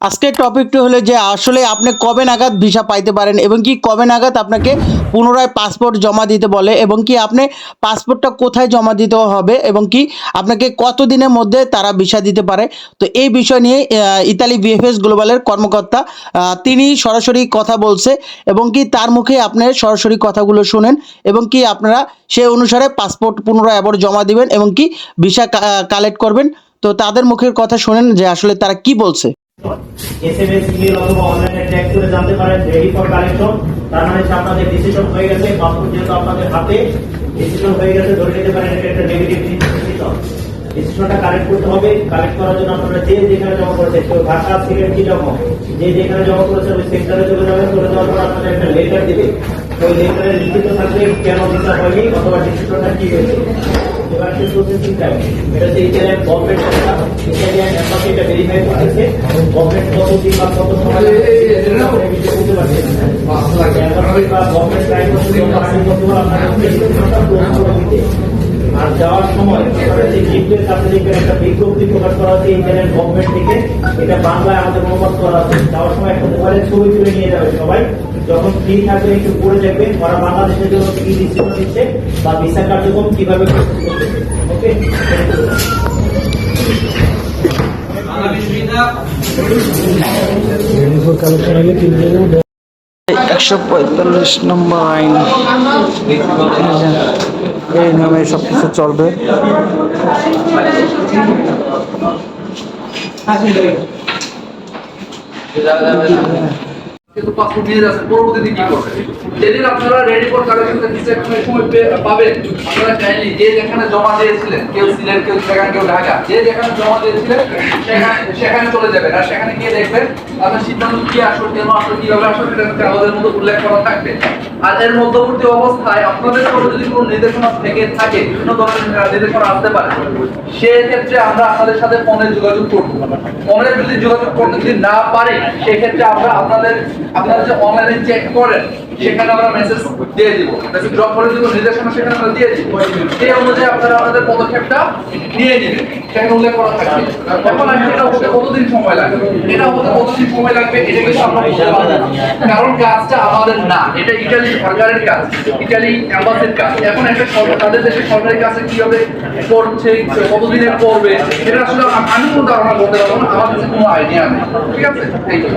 আজকের টপিকটি হলো যে আসলে আপনি কবে নাগাদ ভিসা পাইতে পারেন এবং কি কবে নাগাদ আপনাকে পুনরায় পাসপোর্ট জমা দিতে বলে এবং কি আপনি পাসপোর্টটা কোথায় জমা দিতে হবে এবং কি আপনাকে কত দিনের মধ্যে তারা ভিসা দিতে পারে। তো এই বিষয় নিয়ে ইতালি বিএফএস গ্লোবালের কর্মকর্তা তিনি সরাসরি কথা বলছে এবং কি তার মুখে আপনার সরাসরি কথাগুলো শুনেন এবং কি আপনারা সেই অনুসারে পাসপোর্ট পুনরায় আবার জমা দিবেন এবং কি ভিসা কালেক্ট করবেন। তো তাদের মুখের কথা শুনেন যে আসলে তারা কি বলছে। এসএমএস ইমেল অথবা অনলাইনে ট্যাগ করে জানতে পারেন রেডি ফর কালেকশন তার মানে আপনাদের ডিসিশন হয়ে গেছে পাসপোর্ট যেহেতু আপনাদের হাতে ডিসিশন হয়ে গেছে, ধরে নিতে পারেন এটা একটা নেগেটিভ ডিসিশন ডিসিশনটা কালেক্ট করতে হবে কালেক্ট করার জন্য আপনারা যে যেখানে জমা করেছেন কেউ ঢাকা সিলেট কি জমা যে যেখানে জমা করেছেন ওই সেক্টরে চলে যাবেন চলে যাওয়ার পর আপনাদের একটা লেটার দিবে ওই লেটারে লিখিত থাকবে কেন ভিসা হয়নি অথবা ডিসিশনটা কি হয়েছে এবার প্রসেসিং টাইম এটা হচ্ছে ইটালিয়ান গভর্নমেন্ট এম্বাসি এটা ভেরিফাই করতেছে গভর্নমেন্ট কত দিন বা কত সময় গভর্নমেন্ট করতে পারছি আর যাওয়ার সময় জিপের কাছে দেখবেন একটা বিজ্ঞপ্তি প্রকাশ করা হচ্ছে ইন্টারনেট গভর্নমেন্ট থেকে। এটা বাংলায় আমাদের অনুবাদ করা আছে যাওয়ার সময় একটা মোবাইলের ছবি তুলে নিয়ে যাবে সবাই। যখন ফ্রি থাকবে, একটু পড়ে দেখবেন ওরা বাংলাদেশের জন্য কি ডিসিশন নিচ্ছে বা ভিসা কার্যক্রম কীভাবে ওকে একশো পঁয়তাল্লিশ নম্বর আইন। এই নামে সব কিছু চলবে কিন্তু পাসপোর্ট নিয়ে যাচ্ছেন পরবর্তীতে কি করবেন যেদিন আপনারা রেডি ফর কালেকশন দিতে সময় পাবেন। আপনারা চাইলে যে যেখানে জমা দিয়েছিলেন, কেউ সিলেট, কেউ সেখানে, কেউ ঢাকা, যে যেখানে জমা দিয়েছিলেন, সেখানে সেখানে চলে যাবেন। আর সেখানে গিয়ে দেখবেন আপনার সিদ্ধান্ত কি আসলো, কেন আসলো, কীভাবে আসলো, সেটা কাগজের মধ্যে উল্লেখ করা থাকবে। আর এর মধ্যবর্তী অবস্থায় আপনাদের উপর যদি কোনো নির্দেশনা থেকে থাকে বিভিন্ন ধরনের নির্দেশনা আসতে পারে, সেক্ষেত্রে আমরা আপনাদের সাথে ফোনে যোগাযোগ করব। ফোনে যদি যোগাযোগ করতে যদি না পারি, সেক্ষেত্রে আমরা আপনাদের আপনারা যে অনলাইনে চেক করেন সেখানে আমরা মেসেজ দিয়ে দিব। মেসেজ ড্রপ করে দিব, নির্দেশনা সেখানে আমরা দিয়ে দিব। সেই অনুযায়ী আপনারা আপনাদের পদক্ষেপটা নিয়ে নেবেন। সেখানে উল্লেখ করা থাকবে। এখন আর এটা হতে কতদিন সময় লাগবে? এটা হতে কতদিন সময় লাগবে, এটা কিন্তু আমরা কারণ কাজটা আমাদের না। এটা ইটালি সরকারের কাজ, ইটালি অ্যাম্বাসির কাজ। এখন একটা সরকার, তাদের দেশের সরকারি কাছে কীভাবে করছে কতদিনে করবে, এটা আসলে আমি কোনো ধারণা করতে পারব না। আমার কাছে কোনো আইডিয়া নেই। ঠিক আছে? এই তো